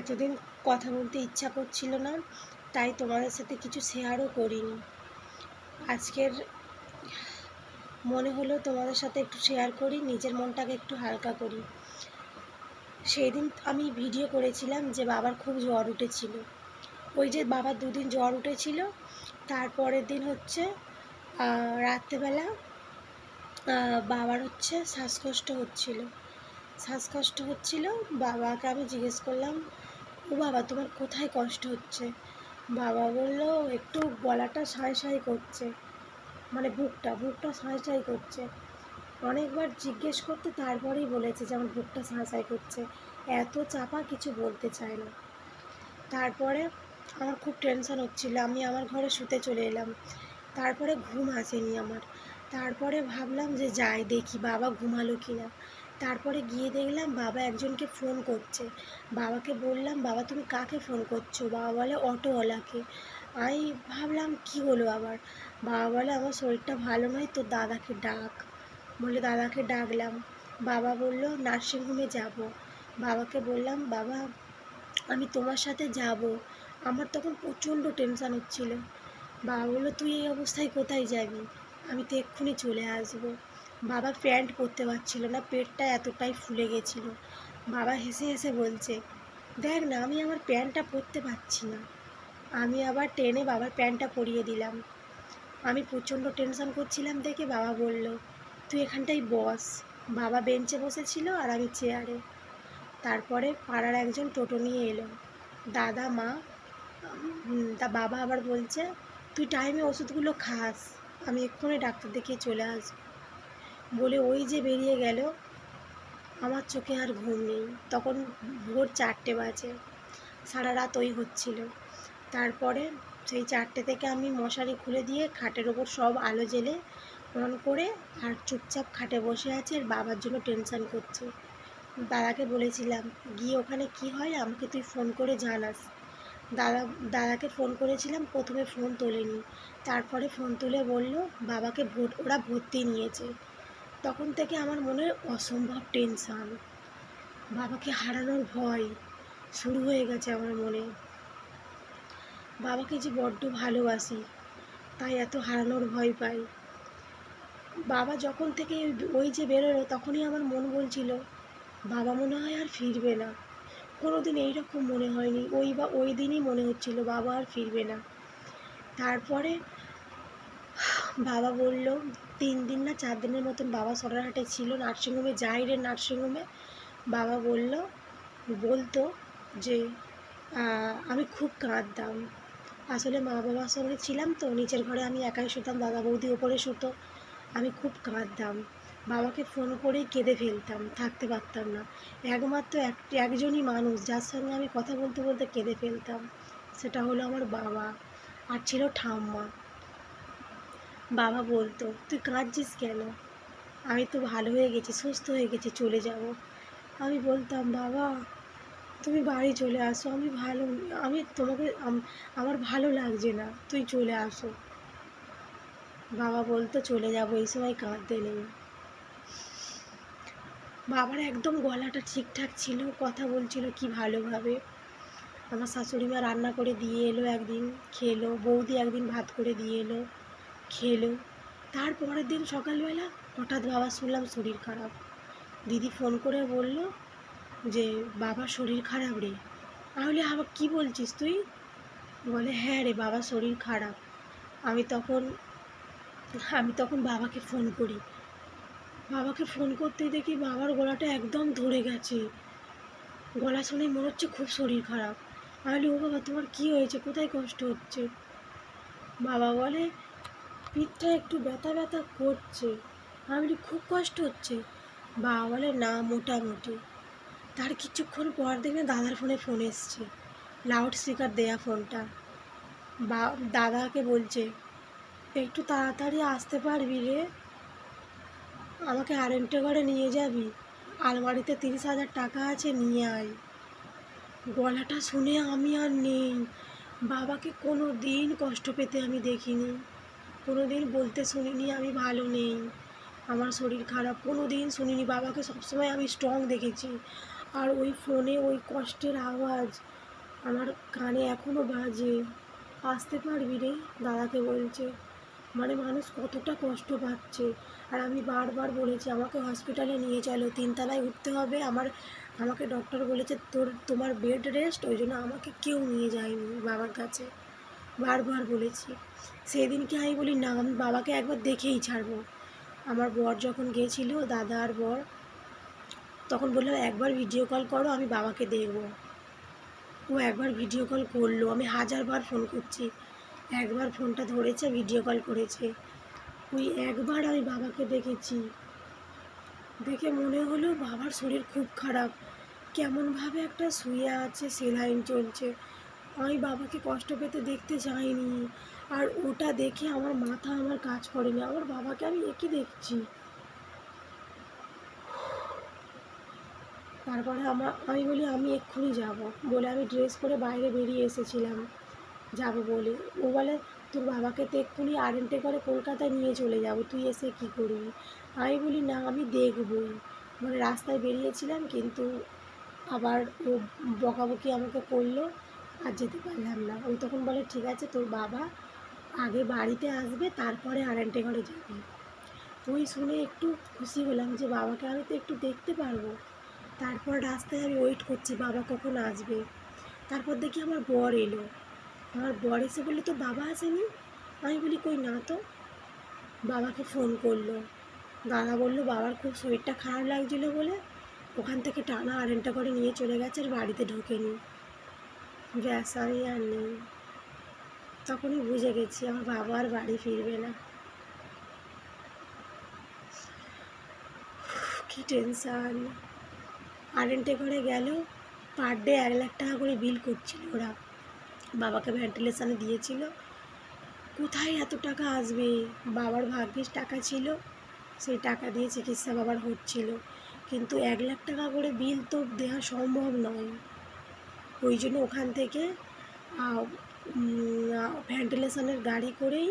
এতদিন কথা বলতে ইচ্ছা করছিল না, তাই তোমাদের সাথে কিছু শেয়ারও করিনি। আজকের মনে হলো তোমাদের সাথে একটু শেয়ার করি, নিজের মনটাকে একটু হালকা করি। সেই দিন আমি ভিডিও করেছিলাম যে বাবার খুব জ্বর উঠেছিল। ওই যে বাবার দুদিন জ্বর উঠেছিল, তারপরের দিন হচ্ছে রাত্রেবেলা বাবার হচ্ছে শ্বাসকষ্ট হচ্ছিল। শ্বাসকষ্ট হচ্ছিল, বাবাকে আমি জিজ্ঞেস করলাম ও বাবা, তোমার কোথায় কষ্ট হচ্ছে? বাবা বলল, একটু গলাটা সাঁই সাঁই করছে। মানে বুকটা বুকটা সাঁই সাঁই করছে। অনেকবার জিজ্ঞেস করতে তারপরেই বলেছে যে আমার বুকটা সাঁই সাঁই করছে। এত চাপা কিছু বলতে চায় না। তারপরে আমার খুব টেনশন হচ্ছিল, আমি আমার ঘরে শুতে চলে এলাম। তারপরে ঘুম আসেনি আমার। তারপরে ভাবলাম যে যাই দেখি, বাবা ঘুমালো কি না তারপরে গিয়ে দেখলাম বাবা একজনকে ফোন করছে। বাবাকে বললাম, বাবা, তুমি কাকে ফোন করছ? বাবা বলে, অটোওয়ালাকে। আমি ভাবলাম, কি হলো আবার? বাবা বলে, আমার শরীরটা ভালো নয় তো দাদাকে ডাক। বলে, দাদাকে ডাকলাম। বাবা বলল, নার্সিংহোমে যাব। বাবাকে বললাম, বাবা, আমি তোমার সাথে যাব। আমার তখন প্রচণ্ড টেনশান হচ্ছিল। বাবা বলল, তুই এই অবস্থায় কোথায় যাবি? আমি তো এক্ষুনি চলে আসব। বাবা প্যান্ট পরতে পারছিল না, পেটটা এতটাই ফুলে গেছিল। বাবা হেসে হেসে বলছে, দেখ না, আমি আমার প্যান্টটা পরতে পারছি না। আমি আবার টেনে বাবার প্যান্টটা পরিয়ে দিলাম। আমি প্রচণ্ড টেনশন করছিলাম দেখে বাবা বলল, তুই এখানটাই বস। বাবা বেঞ্চে বসেছিল আর আমি চেয়ারে। তারপরে পাড়ার একজন টোটো নিয়ে এলো। দাদা, মা তা বাবা আবার বলছে, তুই টাইমে ওষুধগুলো খাস, আমি এক্ষুনি ডাক্তার দেখিয়ে চলে আসব। বলে ওই যে বেরিয়ে গেল, আমার চোখে আর ঘুম নেই। তখন ভোর চারটে বাজে, সারা রাত ওই হচ্ছিল। তারপরে সেই চারটে থেকে আমি মশারি খুলে দিয়ে খাটের ওপর সব আলো জ্বেলে অন করে আর চুপচাপ খাটে বসে আছি আর বাবার জন্য টেনশন করছি। দাদাকে বলেছিলাম, গিয়ে ওখানে কি হয় আমাকে তুই ফোন করে জানাস। দাদা, দাদাকে ফোন করেছিলাম, প্রথমে ফোন তোলেনি। তারপরে ফোন তুলে বলল, বাবাকে ভোট, ওরা ভর্তি নিয়েছে। তখন থেকে আমার মনে অসম্ভব টেনশান বাবাকে হারানোর ভয় শুরু হয়ে গেছে আমার মনে। বাবাকে যে বড্ড ভালোবাসি, তাই এত হারানোর ভয় পাই। বাবা যখন থেকে ওই- যে বেরোলো, তখনই আমার মন বলছিল, বাবা মনে হয় আর ফিরবে না। কোনো দিন এইরকম মনে হয়নি। ওই বা, ওই দিনই মনে হচ্ছিল, বাবা আর ফিরবে না। তারপরে বাবা বলল তিন দিন না চার দিনের মতন বাবা সরারহাটে ছিল, নার্সিংহোমে, যাই রে নার্সিংহোমে। বাবা বলল, বলতো যে আমি খুব কাঁদতাম। আসলে মা বাবার সঙ্গে ছিলাম তো, নিচের ঘরে আমি একাই শুতাম, দাদা বৌদি ওপরে শুতো। আমি খুব কাঁদতাম। বাবাকে ফোন করেই কেঁদে ফেলতাম, থাকতে পারতাম না। একমাত্র এক, একজনই মানুষ, যার সঙ্গে আমি কথা বলতে বলতে কেঁদে ফেলতাম। সেটা হলো আমার বাবা, আর ছিল ঠাম্মা। বাবা বলতো, তুই কাঁদছিস কেন? আমি তো ভালো হয়ে গেছি, সুস্থ হয়ে গেছি, চলে যাব। আমি বলতাম, বাবা, তুমি বাড়ি চলে আসো, আমি ভালো, আমি তোমাকে আমার ভালো লাগছে না, তুই চলে আসো। বাবা বলতো, চলে যাব, এই সময় কাঁদতে নেই। বাবার একদম গলাটা ঠিকঠাক ছিল, কথা বলছিল কি ভালোভাবে। আমার শাশুড়ি মা রান্না করে দিয়ে এলো একদিন, খেলো, বৌদি একদিন ভাত করে দিয়ে এলো। খেলো। তারপরের দিন সকালবেলা হঠাৎ বাবা শুনলাম শরীর খারাপ। দিদি ফোন করে বলল যে বাবার শরীর খারাপ রে। তাহলে আবার কি বলছিস তুই? বলে হ্যাঁ রে বাবার শরীর খারাপ। আমি তখন আমি তখন বাবাকে ফোন করি। বাবাকে ফোন করতেই দেখি বাবার গলাটা একদম ধরে গেছে। গলা শুনে মনে হচ্ছে খুব শরীর খারাপ। আমি বলি, ও বাবা তোমার কী হয়েছে? কোথায় কষ্ট হচ্ছে? বাবা বলে পিঠটা একটু ব্যথা ব্যথা করছে। আমি খুব কষ্ট হচ্ছে। বাবা বলে, না, মোটামুটি। তার কিছুক্ষণ পর দেখে দাদার ফোনে ফোন এসছে। লাউড স্পিকার দেয়া ফোনটা। বা, দাদাকে বলছে, একটু তাড়াতাড়ি আসতে পারবি রে? আমাকে আরেকটা ঘরে নিয়ে যাবি। আলমারিতে তিরিশ হাজার টাকা আছে, নিয়ে আয়। গলাটা শুনে আমি আর নেই। বাবাকে কোনো দিন কষ্ট পেতে আমি দেখিনি। কোনো দিন বলতে শুনিনি আমি ভালো নেই। আমার শরীর খারাপ। কোনো দিন শুনিনি। বাবাকে সবসময় আমি স্ট্রং দেখেছি। আর ওই ফোনে ওই কষ্টের আওয়াজ আমার কানে এখনও বাজে। আসতে পারবি রে? দাদাকে বলছে। মানে মানুষ কতটা কষ্ট পাচ্ছে। আর আমি বারবার বলেছি, আমাকে হসপিটালে নিয়ে চলো। তিনতলায় উঠতে হবে। আমার, আমাকে ডক্টর বলেছে তোর, তোমার বেড রেস্ট ওই জন্য আমাকে কেউ নিয়ে যায়নি বাবার কাছে। বারবার বলেছি। সেদিনকে আমি বলি, না, আমি বাবাকে একবার দেখেই ছাড়বো। আমার বর যখন গিয়েছিল দাদা আর বর, তখন বললাম, একবার ভিডিও কল করো, আমি বাবাকে দেখব। ও একবার ভিডিও কল করল। আমি হাজারবার ফোন করছি। একবার ফোনটা ধরেছে ভিডিও কল করেছে। ওই একবার আমি বাবাকে দেখেছি। দেখে মনে হলো, বাবার শরীর খুব খারাপ। কেমনভাবে একটা শুয়ে আছে, সেলাইন চলছে। আমি বাবাকে কষ্ট পেতে দেখতে চাইনি আর ওটা দেখে আমার মাথা আমার কাজ করেনি। আমার বাবাকে আমি একই দেখছি। তারপরে আমার, আমি বলি, আমি এক্ষুনি যাব। বলে আমি ড্রেস পরে বাইরে বেরিয়ে এসেছিলাম। যাব বলে। ও বলে, তোর বাবাকে তো এক্ষুনি আরেন্টে করে কলকাতায় নিয়ে চলে যাব। তুই এসে কী করবি? আমি বলি, না, আমি দেখবই। মানে রাস্তায় বেরিয়েছিলাম, কিন্তু আবার ও বকাবকি আমাকে করল। আর যেতে পারলাম না। ওই তখন বলে, ঠিক আছে, তোর বাবা আগে বাড়িতে আসবে, তারপরে আরেন্টে ঘরে যাবে। ওই শুনে একটু খুশি হলাম যে, বাবাকে আমি তো একটু দেখতে পারব। তারপর রাস্তায় আমি ওয়েট করছি, বাবা কখন আসবে? তারপর দেখি আমার বর এলো। আমার বর এসে বলল তো বাবা আসেনি? আমি বলি, কই না তো। বাবাকে ফোন করল। দাদা বলল, বাবার খুব শরীরটা খারাপ লাগছিল বলে ওখান থেকে টানা আরেনটা করে নিয়ে চলে গেছে আর বাড়িতে ঢোকেনি। ব্যাস আমি আর নেই। তখনই বুঝে গেছি আমার বাবা আর বাড়ি ফিরবে না। কি টেনশান। আরেন্টে করে গেল পার ডে এক লাখ টাকা করে বিল করছিল ওরা। বাবাকে ভেন্টিলেশানে দিয়েছিল। কোথায় এত টাকা আসবে? বাবার ভাগ্যের টাকা ছিল, সেই টাকা দিয়ে চিকিৎসা বাবার হচ্ছিল। কিন্তু এক লাখ টাকা করে বিল তো দেওয়া সম্ভব নয়। ওই জন্য ওখান থেকে ভেন্টিলেশনের গাড়ি করেই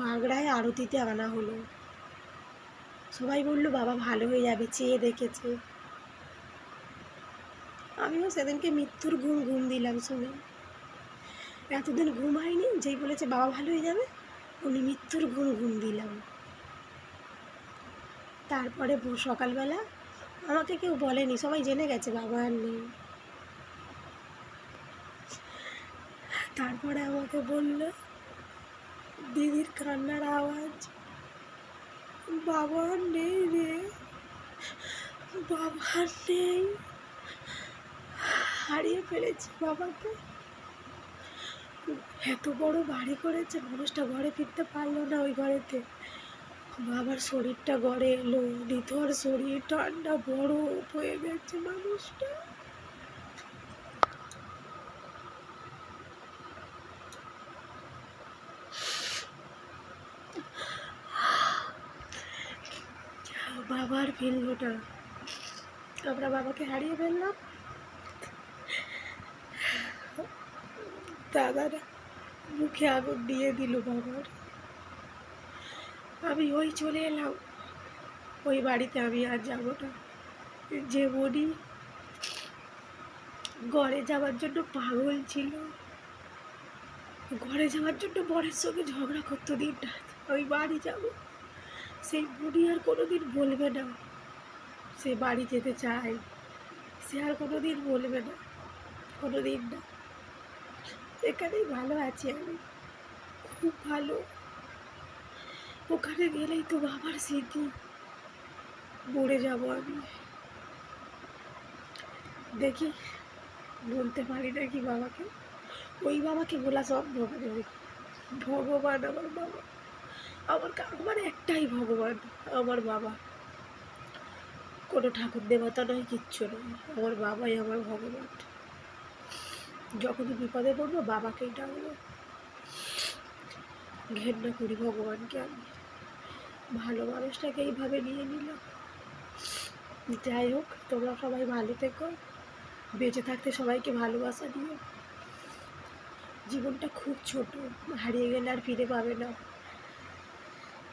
বাগড়ায় আরতিতে আনা হলো। সবাই বলল, বাবা, ভালো হয়ে যাবে, চেয়ে দেখেছে। আমিও সেদিনকে মৃত্যুর ঘুম ঘুম দিলাম শুনে। এতদিন ঘুম হয়নি, যেই বলেছে, বাবা, ভালো হয়ে যাবে? উনি মৃত্যুর ঘুম ঘুম দিলাম। তারপরে সকালবেলা, আমাকে কেউ বলেনি, সবাই জেনে গেছে, বাবা আর নেই। তারপরে আমাকে বলল, দিদির কান্নার আওয়াজ? বাবা নেই রে, বাবা নেই। হারিয়ে ফেলেছি বাবাকে। এত বড় বাড়ি করেছে, মানুষটা ঘরে ফিরতে পারল না ওই ঘরেতে। বাবার শরীরটা গড়ে এলো, নিথর শরীর, ঠান্ডা বড় হয়ে গেছে মানুষটা। বাবার ফিরলোটা আমরা বাবাকে হারিয়ে ফেললাম। দাদারা মুখে আগুন দিয়ে দিল বাবার। আমি ওই চলে এলাম। ওই বাড়িতে আমি আর যাব না। যে বনি ঘরে যাওয়ার জন্য পাগল ছিল। ঘরে যাওয়ার জন্য বরের সঙ্গে ঝগড়া করতো দিন আমি বাড়ি যাব। সেই বুড়ি আর কোনো দিন বলবে না। সে বাড়ি যেতে চায়, সে আর কোনো দিন বলবে না কোনো দিন না। এখানেই ভালো আছি আমি, খুব ভালো। ওখানে গেলেই তো বাবার স্মৃতি। মরে যাব আমি। দেখি, বলতে পারি নাকি বাবাকে? ওই বাবাকে বলা সম্ভব নয়। ভগবান আমার বাবা। আমার আমার একটাই ভগবান, আমার বাবা। কোনো ঠাকুর দেবতা নয়, কিচ্ছু নয়। আমার বাবাই আমার ভগবান। যখনই বিপদে পড়ব, বাবাকেই ডাকবো। ঘেন্না করি ভগবানকে আমি। ভালো মানুষটাকে এইভাবে নিয়ে নিল যাই হোক, তোমরা সবাই ভালো থেকো। বেঁচে থাকতে সবাইকে ভালোবাসা দিও। জীবনটা খুব ছোট, হারিয়ে গেলে আর ফিরে পাবে না।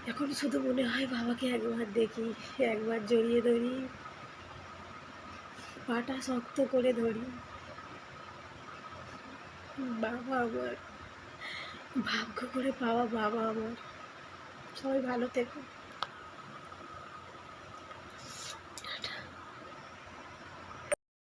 এখন শুধু মনে হয় বাবাকে একবার দেখি, একবার জড়িয়ে ধরি। পাটা শক্ত করে ধরি। বাবা আমার, ভাগ্য করে পাওয়া বাবা আমার। সবাই ভালো থেকো।